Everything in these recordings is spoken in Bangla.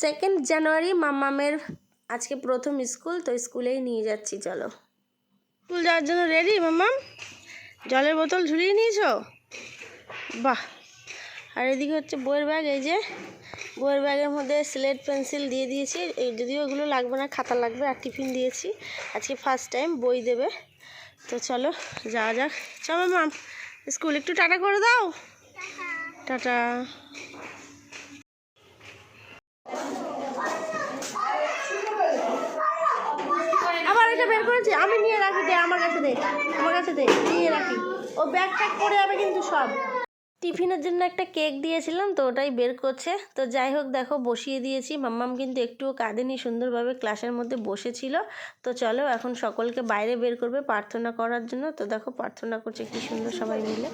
সেকেন্ড জানুয়ারি মাম্মামের আজকে প্রথম স্কুল তো স্কুলেই নিয়ে যাচ্ছি চলো। স্কুল যাওয়ার জন্য রেডি মাম্মাম জলের বোতল ঝুলিয়ে নিয়েছো? বাহ! আর এদিকে হচ্ছে বইয়ের ব্যাগ এই যে। বইয়ের ব্যাগের মধ্যে স্লেট পেন্সিল দিয়ে দিয়েছি। এই যদিও ওগুলো লাগবে না খাতা লাগবে আর টিফিন দিয়েছি। আজকে ফার্স্ট টাইম বই দেবে। তো চলো যাওয়া যাক। চলো মাম স্কুল একটু টাটা করে দাও। টাটা। এটা বের করেছি, আমি নিয়ে রাখি, দে, আমার কাছে দে, আমার কাছে দে, নিয়ে রাখি। ও ব্যাগ ট্যাগ পড়ে যাবে কিন্তু সব। টিফিনের জন্য একটা কেক দিয়েছিলাম, তো ওটাই বের করছে। তো যাই হোক, দেখো, বসিয়ে দিয়েছি। মাম্মাম কিন্তু একটুও কাঁদেনি, সুন্দরভাবে ক্লাসের মধ্যে বসেছিল। তো চলো, এখন সকলকে বাইরে বের করবে প্রার্থনা করার জন্য। তো দেখো, প্রার্থনা করছে কি সুন্দর সবাই মিলে।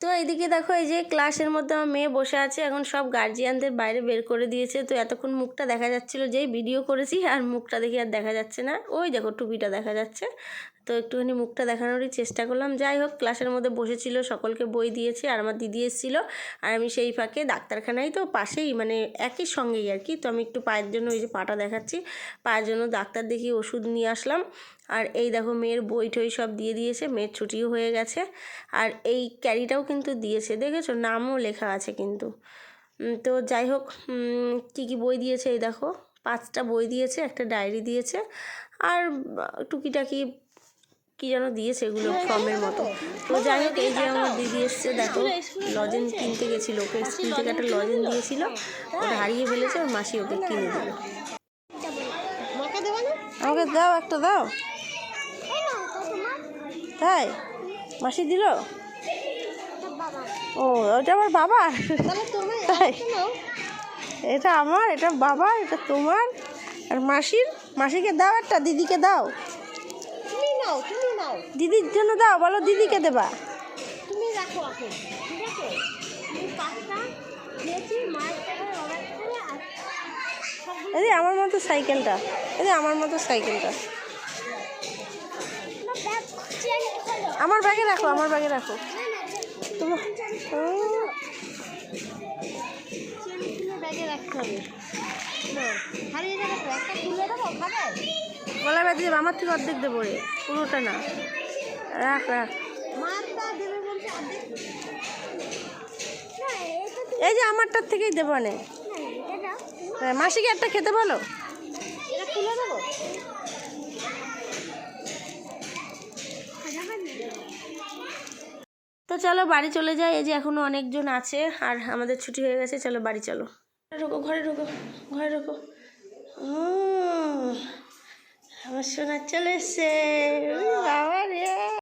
তো এদিকে দেখো, এই যে ক্লাসের মধ্যে আমার মেয়ে বসে আছে, এখন সব গার্জিয়ানদের বাইরে বের করে দিয়েছে। তো এতক্ষণ মুখটা দেখা যাচ্ছিল যেই ভিডিও করেছি, আর মুখটা দেখি আর দেখা যাচ্ছে না। ওই দেখো টুপিটা দেখা যাচ্ছে। তো একটুখানি মুখটা দেখানোরই চেষ্টা করলাম। যাই হোক, ক্লাসের মধ্যে বসেছিল, সকলকে বই দিয়েছে, আর আমার দিদি এসেছিল। আর আমি সেই ফাঁকে ডাক্তারখানায় তো পাশেই মানে একই সঙ্গেই আর কি। তো আমি একটু পায়ের জন্য ওই যে পাটা দেখাচ্ছি। পায়ের জন্য ডাক্তার দেখি ওষুধ নিয়ে আসলাম। আর এই দেখো মেয়ের বই টই সব দিয়ে দিয়েছে, মেয়ের ছুটিও হয়ে গেছে। আর এই ক্যারিটাও কিন্তু দিয়েছে, দেখেছ? নামও লেখা আছে কিন্তু। তো যাই হোক কী কী বই দিয়েছে এই দেখো? পাঁচটা বই দিয়েছে, একটা ডায়েরি দিয়েছে। আর টুকিটাকি কি যেন দিয়েছে এগুলো ফর্মের মতো। তো যাই হোক এই যে আমার দিদি এসছে দেখো লজেন কিনতে গেছিল ওকে স্কুল থেকে একটা লজেন দিয়েছিল ওটা হারিয়ে ফেলেছে ওর মাসি ওকে কিনে দিল। আমাকে দাও একটা দাও। তাই? মাসি দিল? ও ওটা আমার বাবা তাই। এটা আমার এটা বাবা এটা তোমার। আর মাসির? মাসিকে দাও একটা দিদিকে দাও। তুমি নাও তুমি দিদির জন্য দাও বলো দিদিকে দেবা তুমি রাখো এখন ঠিক আছে আমি পাঁচটা দিয়েছি মায়ের টাকায় অর্ডার করে আর এই আমার মতো সাইকেলটা এই আমার মতো সাইকেলটা আমার ব্যাগে রাখো আমার ব্যাগে রাখো তোমার ব্যাগে রাখতে হবে হারিয়ে যাবে তো একটা খুলে দেবো খাবে গলায় ব্যাগ দেবে আমার থেকে অর্ধেক দেবো রে পুরোটা না। রাখ রাখ। তো এই যে আমারটার থেকেই দেবো নে দাও। হ্যাঁ, মাসিকে একটা খেতে বলো। দেবো? তো চলো বাড়ি চলে যাই। এই যে এখনও অনেকজন আছে আর আমাদের ছুটি হয়ে গেছে চলো বাড়ি চলো। ঢোকো ঘরে ঢোকো ঘরে ঢোকো। আমার সোনা চলে এসে বাবা রে।